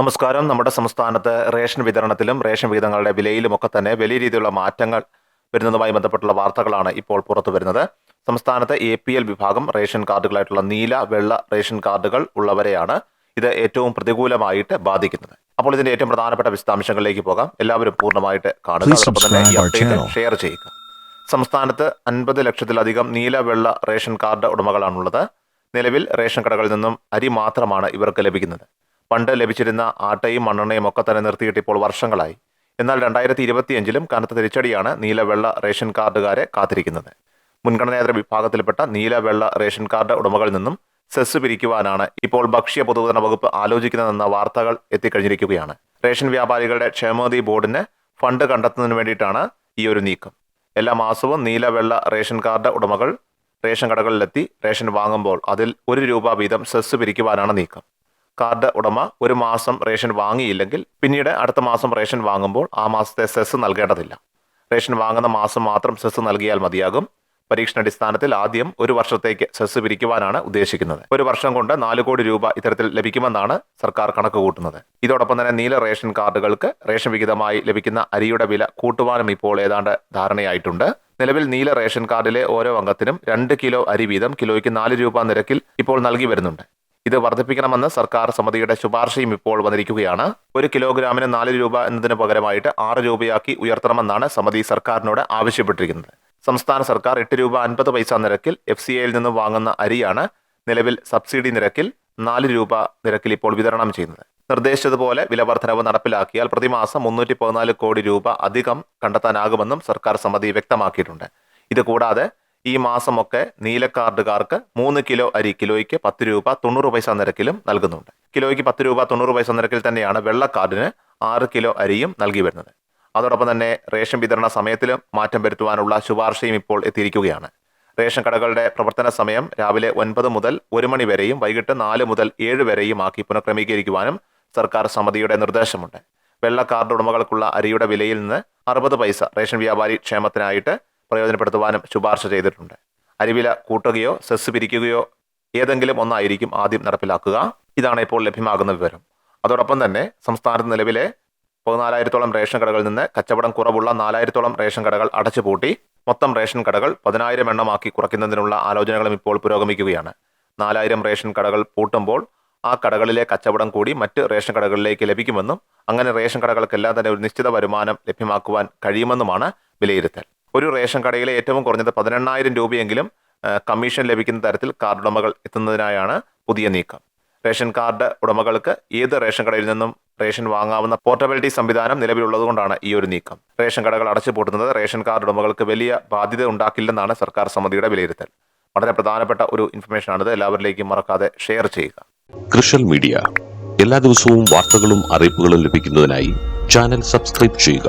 നമസ്കാരം. നമ്മുടെ സംസ്ഥാനത്ത് റേഷൻ വിതരണത്തിലും റേഷൻ വിഹിതങ്ങളുടെ വിലയിലുമൊക്കെ തന്നെ വലിയ രീതിയിലുള്ള മാറ്റങ്ങൾ വരുന്നതുമായി ബന്ധപ്പെട്ടുള്ള വാർത്തകളാണ് ഇപ്പോൾ പുറത്തു വരുന്നത്. സംസ്ഥാനത്ത് എ പി എൽ വിഭാഗം റേഷൻ കാർഡുകളായിട്ടുള്ള നീല വെള്ള റേഷൻ കാർഡുകൾ ഉള്ളവരെയാണ് ഇത് ഏറ്റവും പ്രതികൂലമായിട്ട് ബാധിക്കുന്നത്. അപ്പോൾ ഇതിന്റെ ഏറ്റവും പ്രധാനപ്പെട്ട വിശദാംശങ്ങളിലേക്ക് പോകാം. എല്ലാവരും പൂർണമായിട്ട് കാണുക. ഷെയർ ചെയ്യുക. സംസ്ഥാനത്ത് അൻപത് ലക്ഷത്തിലധികം നീല വെള്ള റേഷൻ കാർഡ് ഉടമകളാണുള്ളത്. നിലവിൽ റേഷൻ കടകളിൽ നിന്നും അരി മാത്രമാണ് ഇവർക്ക് ലഭിക്കുന്നത്. പണ്ട് ലഭിച്ചിരുന്ന ആട്ടയും മണ്ണെണ്ണയും ഒക്കെ തന്നെ നിർത്തിയിട്ട് ഇപ്പോൾ വർഷങ്ങളായി. എന്നാൽ രണ്ടായിരത്തി ഇരുപത്തിയഞ്ചിലും കനത്ത തിരിച്ചടിയാണ് നീലവെള്ള റേഷൻ കാർഡുകാരെ കാത്തിരിക്കുന്നത്. മുൻഗണനേതര വിഭാഗത്തിൽപ്പെട്ട നീലവെള്ള റേഷൻ കാർഡ് ഉടമകളിൽ നിന്നും സെസ് പിരിക്കുവാനാണ് ഇപ്പോൾ ഭക്ഷ്യ പൊതുവിതരണ വകുപ്പ് ആലോചിക്കുന്നതെന്ന വാർത്തകൾ എത്തിക്കഴിഞ്ഞിരിക്കുകയാണ്. റേഷൻ വ്യാപാരികളുടെ ക്ഷേമനിധി ബോർഡിന് ഫണ്ട് കണ്ടെത്തുന്നതിന് വേണ്ടിയിട്ടാണ് ഈ ഒരു നീക്കം. എല്ലാ മാസവും നീലവെള്ള റേഷൻ കാർഡ് ഉടമകൾ റേഷൻ കടകളിലെത്തി റേഷൻ വാങ്ങുമ്പോൾ അതിൽ ഒരു രൂപ വീതം സെസ് പിരിക്കുവാനാണ് നീക്കം. കാർഡ് ഉടമ ഒരു മാസം റേഷൻ വാങ്ങിയില്ലെങ്കിൽ പിന്നീട് അടുത്ത മാസം റേഷൻ വാങ്ങുമ്പോൾ ആ മാസത്തെ സെസ് നൽകേണ്ടതില്ല. റേഷൻ വാങ്ങുന്ന മാസം മാത്രം സെസ് നൽകിയാൽ മതിയാകും. പരീക്ഷണാടിസ്ഥാനത്തിൽ ആദ്യം ഒരു വർഷത്തേക്ക് സെസ് പിരിക്കുവാനാണ് ഉദ്ദേശിക്കുന്നത്. ഒരു വർഷം കൊണ്ട് നാല് കോടി രൂപ ഇത്തരത്തിൽ ലഭിക്കുമെന്നാണ് സർക്കാർ കണക്ക് കൂട്ടുന്നത് ഇതോടൊപ്പം തന്നെ നീല റേഷൻ കാർഡുകൾക്ക് റേഷൻ വിഹിതമായി ലഭിക്കുന്ന അരിയുടെ വില കൂട്ടുവാനും ഇപ്പോൾ ഏതാണ്ട് ധാരണയായിട്ടുണ്ട്. നിലവിൽ നീല റേഷൻ കാർഡിലെ ഓരോ അംഗത്തിനും രണ്ട് കിലോ അരി വീതം കിലോയ്ക്ക് നാല് രൂപ നിരക്കിൽ ഇപ്പോൾ നൽകി വരുന്നുണ്ട്. ഇത് വർദ്ധിപ്പിക്കണമെന്ന് സർക്കാർ സമിതിയുടെ ശുപാർശയും ഇപ്പോൾ വന്നിരിക്കുകയാണ്. ഒരു കിലോഗ്രാമിന് നാല് രൂപ എന്നതിന് പകരമായിട്ട് ആറ് രൂപയാക്കി ഉയർത്തണമെന്നാണ് സമിതി സർക്കാരിനോട് ആവശ്യപ്പെട്ടിരിക്കുന്നത്. സംസ്ഥാന സർക്കാർ എട്ട് രൂപ അൻപത് പൈസ നിരക്കിൽ എഫ് സി ഐയിൽ നിന്ന് വാങ്ങുന്ന അരിയാണ് നിലവിൽ സബ്സിഡി നിരക്കിൽ നാല് രൂപ നിരക്കിൽ ഇപ്പോൾ വിതരണം ചെയ്യുന്നത്. നിർദ്ദേശിച്ചതുപോലെ വില വർധനവ് നടപ്പിലാക്കിയാൽ പ്രതിമാസം മുന്നൂറ്റി പതിനാല് കോടി രൂപ അധികം കണ്ടെത്താനാകുമെന്നും സർക്കാർ സമിതി വ്യക്തമാക്കിയിട്ടുണ്ട്. ഇത് കൂടാതെ ഈ മാസമൊക്കെ നീലക്കാർഡുകാർക്ക് മൂന്ന് കിലോ അരി കിലോയ്ക്ക് പത്ത് രൂപ തൊണ്ണൂറ് പൈസ നിരക്കിലും നൽകുന്നുണ്ട്. കിലോയ്ക്ക് പത്ത് രൂപ തൊണ്ണൂറ് പൈസ നിരക്കിൽ തന്നെയാണ് വെള്ളക്കാർഡിന് ആറ് കിലോ അരിയും നൽകി വരുന്നത്. അതോടൊപ്പം തന്നെ റേഷൻ വിതരണ സമയത്തിലും മാറ്റം വരുത്തുവാനുള്ള ശുപാർശയും ഇപ്പോൾ എത്തിയിരിക്കുകയാണ്. റേഷൻ കടകളുടെ പ്രവർത്തന സമയം രാവിലെ ഒൻപത് മുതൽ ഒരു മണി വരെയും വൈകിട്ട് നാല് മുതൽ ഏഴ് വരെയും ആക്കി പുനഃക്രമീകരിക്കുവാനും സർക്കാർ സമിതിയുടെ നിർദ്ദേശമുണ്ട്. വെള്ള കാർഡ് ഉടമകൾക്കുള്ള അരിയുടെ വിലയിൽ നിന്ന് അറുപത് പൈസ റേഷൻ വ്യാപാരി ക്ഷേമത്തിനായിട്ട് പ്രയോജനപ്പെടുത്തുവാനും ശുപാർശ ചെയ്തിട്ടുണ്ട്. അരിവില കൂട്ടുകയോ സെസ് പിരിക്കുകയോ ഏതെങ്കിലും ഒന്നായിരിക്കും ആദ്യം നടപ്പിലാക്കുക. ഇതാണ് ഇപ്പോൾ ലഭ്യമാകുന്ന വിവരം. അതോടൊപ്പം തന്നെ സംസ്ഥാനത്ത് നിലവിലെ പതിനാലായിരത്തോളം റേഷൻ കടകളിൽ നിന്ന് കച്ചവടം കുറവുള്ള നാലായിരത്തോളം റേഷൻ കടകൾ അടച്ചുപൂട്ടി മൊത്തം റേഷൻ കടകൾ പതിനായിരം എണ്ണമാക്കി കുറയ്ക്കുന്നതിനുള്ള ആലോചനകളും ഇപ്പോൾ പുരോഗമിക്കുകയാണ്. നാലായിരം റേഷൻ കടകൾ പൂട്ടുമ്പോൾ ആ കടകളിലെ കച്ചവടം കൂടി മറ്റ് റേഷൻ കടകളിലേക്ക് ലഭിക്കുമെന്നും അങ്ങനെ റേഷൻ കടകൾക്കെല്ലാം തന്നെ ഒരു നിശ്ചിത വരുമാനം ലഭ്യമാക്കുവാൻ കഴിയുമെന്നുമാണ് വിലയിരുത്തൽ. ഒരു റേഷൻ കടയിലെ ഏറ്റവും കുറഞ്ഞത് പതിനെണ്ണായിരം രൂപയെങ്കിലും കമ്മീഷൻ ലഭിക്കുന്ന തരത്തിൽ കാർഡ് ഉടമകൾ എത്തുന്നതിനായാണ് പുതിയ നീക്കം. റേഷൻ കാർഡ് ഉടമകൾക്ക് ഏത് റേഷൻ കടയിൽ നിന്നും റേഷൻ വാങ്ങാവുന്ന പോർട്ടബിലിറ്റി സംവിധാനം നിലവിലുള്ളതുകൊണ്ടാണ് ഈ ഒരു നീക്കം. റേഷൻ കടകൾ അടച്ചുപൂട്ടുന്നത് റേഷൻ കാർഡ് ഉടമകൾക്ക് വലിയ ബാധ്യത ഉണ്ടാക്കില്ലെന്നാണ് സർക്കാർ സമിതിയുടെ വിലയിരുത്തൽ. വളരെ പ്രധാനപ്പെട്ട ഒരു ഇൻഫർമേഷൻ ഇൻഫർമേഷനാണിത്. എല്ലാവരിലേക്കും മറക്കാതെ ഷെയർ ചെയ്യുക. കൃഷൽ മീഡിയ. എല്ലാ ദിവസവും വാർത്തകളും അറിയിപ്പുകളും ലഭിക്കുന്നതിനായി ചാനൽ സബ്സ്ക്രൈബ് ചെയ്യുക.